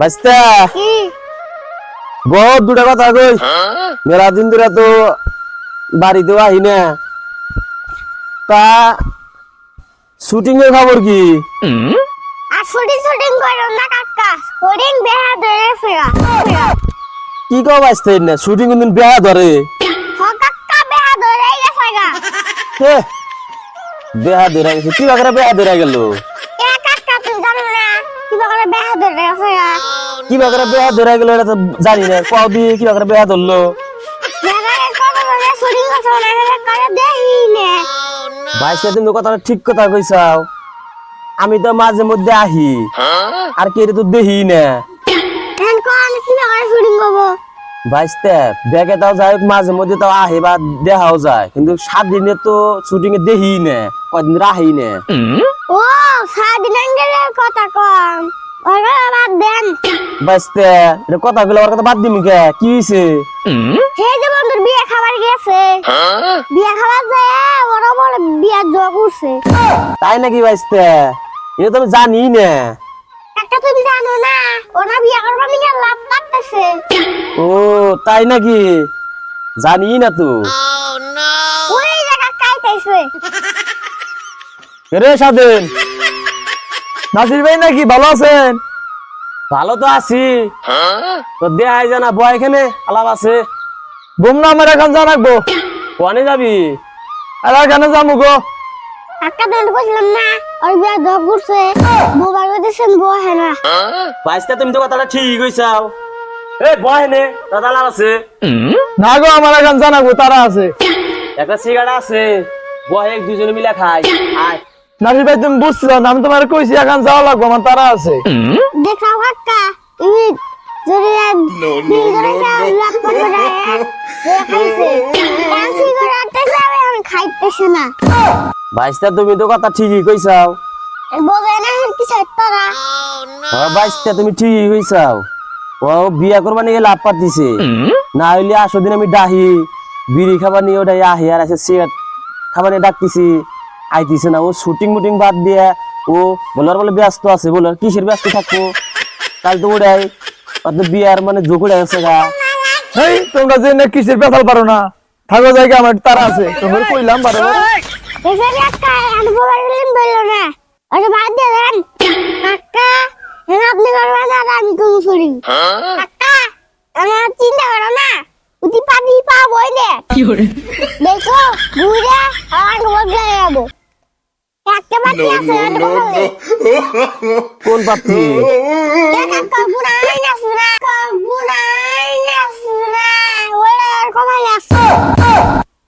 বাস্তা বহুত দুটা কথা কই। মেলা দিন ধরে তো বাড়িতেও আহি না। তা শুটিং এর খবর কি? আর শুটিং শুটিং করো না কাকা শুটিং বেহা ধরে ফেরা। ফেরা কি কও বাস্তে না শুটিং কোনদিন বেহা ধরে? হ কাকা বেহা ধরে গেছে গা। বেহা ধরে গেছে। কি বাকরা বেহা ধরে গেল? এ কাকা তুই জানো না কিবা করে বেহা ধরে গেছে গা কি বাকরা বেহা ধরে গেল এটা তো জানি না কও দি কি বাকরা বেহা ধরলো? করে নে বাইশে তুমি কথাটা ঠিক কথা কইছাও। আমি তো মাঝে মধ্যে আহি আর কে তো দেখি না। এখন কোন কিবা করে শুটিং করব বাইশতে ব্যাগে তাও যাই হোক মাঝে মধ্যে তাও আহে বা দেখাও যায় কিন্তু সাত দিনে তো শুটিং এ দেখি না কয়দিন রাহি না। ও সারাদিন আঙ্গেলের কথা কম। ওরা বাদ দেন। বাইশতে এটা কথা গুলো ওর কথা বাদ দিমি কে? কি হয়েছে সেই যে বন্ধুর বিয়ে খাবার গেছে বিয়ে খাবার যায় ওরা বলে বিয়ে জোয়া করছে। তাই নাকি বাইশতে এটা তো আমি জানি না। একটা তুমি জানো না ওরা বিয়ে করবার নিয়ে লাভ কাটতেছে। ও তাই নাকি? জানি না তো। ওই জায়গা কাইতেছে রে স্বাধীন নাসির ভাই নাকি ভালো আছেন? ভালো তো আছি। তো দেখাই জানা বয় এখানে আলাপ আছে। বোম না আমার এখন জানাকবো কোয়ানে যাবি? আর এখানে যাব গো? একটা দিন কইছিলাম না ওই বিয়ে জোয়া করছে মোবাইল না। বাইশটা তুমি তো কথাটা ঠিক কইছাও। এ বয় নে দাদা লাভ আছে। না গো আমার এখন জানাব তারা আছে। একটা সিগারেট আছে। বয় এক দুজনে মিলে খাই আয়। নাসির ভাই তুমি বুঝছিল না আমি তোমার কইছি এখন যাওয়া লাগবো আমার তারা আছে। দেখাও কাকা তুমি যদি খাইতেছে না। তুমি তো কথা ঠিকই কইছাও। বোঝায় না কিছু তারা হ্যাঁ বাইশটা তুমি ঠিকই কইছাও। ও বিয়া করবা নিয়ে লাভ পাতিছে। না হইলে আসো দিন আমি ডাহি বিড়ি খাবার নিয়ে ওটাই আহি আর আছে সিগারেট খাবার নিয়ে ডাকতেছি। আইতিছে না ও শুটিং মুটিং বাদ দিয়ে ও বলার বলে ব্যস্ত আছে বলার কিসের ব্যস্ত থাকব? কাল তো ওটাই অত বিয়ার মানে যোগ উড়ে গেছে গা। হেই তোমরা যে না কিসের পেছাল পারো না? থাকো জায়গা আমার তারা আছে। তোমার কইলাম পারো আপনি করবেন আর আমি কোনো শুনি কাকা আমার চিন্তা করো না পানি পাবই নে দেখো ঘুরে আমার যাব একটা বাকি আছে ওটা বদলে কোন পাত্রী